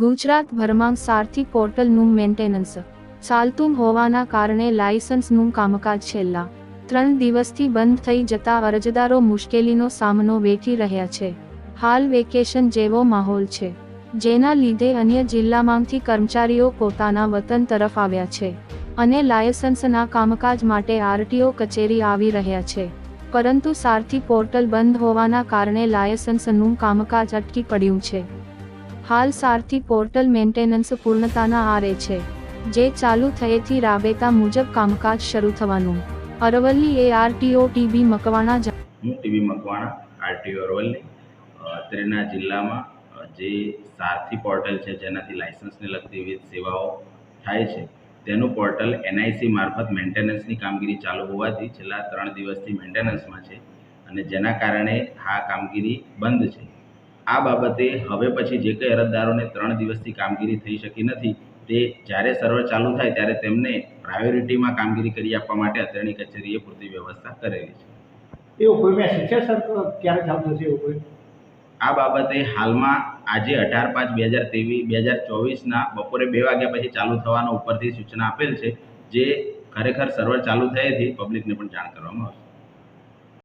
ગુજરાતભરમાં સારથી પોર્ટલનું મેન્ટેનન્સ. ચાલતું હોવાના કારણે લાયસન્સનું કામકાજ છેલ્લા ત્રણ દિવસથી બંધ થઈ જતા અરજદારો મુશ્કેલીનો સામનો વેઠી રહ્યા છે. હાલ વેકેશન જેવો માહોલ છે. જેના લીધે અન્ય જિલ્લામાંથી કર્મચારીઓ પોતાના વતન તરફ આવ્યા છે અને લાયસન્સના કામકાજ માટે આરટીઓ કચેરી આવી રહ્યા છે. પરંતુ સારથી પોર્ટલ બંધ હોવાના કારણે લાયસન્સનું કામકાજ અટકી પડ્યું છે. હાલ સારથી પોર્ટલ મેન્ટેનન્સ પૂર્ણતાના આરે છે. જે ચાલુ થયેથી રાબેતા મુજબ કામકાજ શરૂ થવાનું. અરવલ્લી એ આરટીઓ ટીબી મકવાણા હું ટીવી મકવાણા આરટીઓ અરવલ્લી. અત્રેના જિલ્લામાં જે સારથી પોર્ટલ છે, જેનાથી લાયસન્સને લગતી વિવિધ સેવાઓ થાય છે, તેનું પોર્ટલ એનઆઈસી મારફત મેન્ટેનન્સની કામગીરી ચાલુ હોવાથી છેલ્લા ત્રણ દિવસથી મેન્ટેનન્સમાં છે અને જેના કારણે આ કામગીરી બંધ છે. આ બાબતે હવે પછી જે કંઈ અરજદારોને ત્રણ દિવસથી કામગીરી થઈ શકી નથી તે જ્યારે સર્વર ચાલુ થાય ત્યારે તેમને પ્રાયોરિટીમાં કામગીરી કરી આપવા માટે અત્રેની કચેરીએ પૂરતી વ્યવસ્થા કરેલી છે. એવું કોઈ મેં છે સર ક્યારે ચાલુ થશે એવું કોઈ? આ બાબતે હાલમાં આજે અઢાર પાંચ બે હજાર ત્રેવીસ બે હજાર ચોવીસના બપોરે બે વાગ્યા પછી ચાલુ થવાનો ઉપરથી સૂચના આપેલ છે જે ખરેખર સર્વર ચાલુ થયેથી પબ્લિકને પણ જાણ કરવામાં આવશે.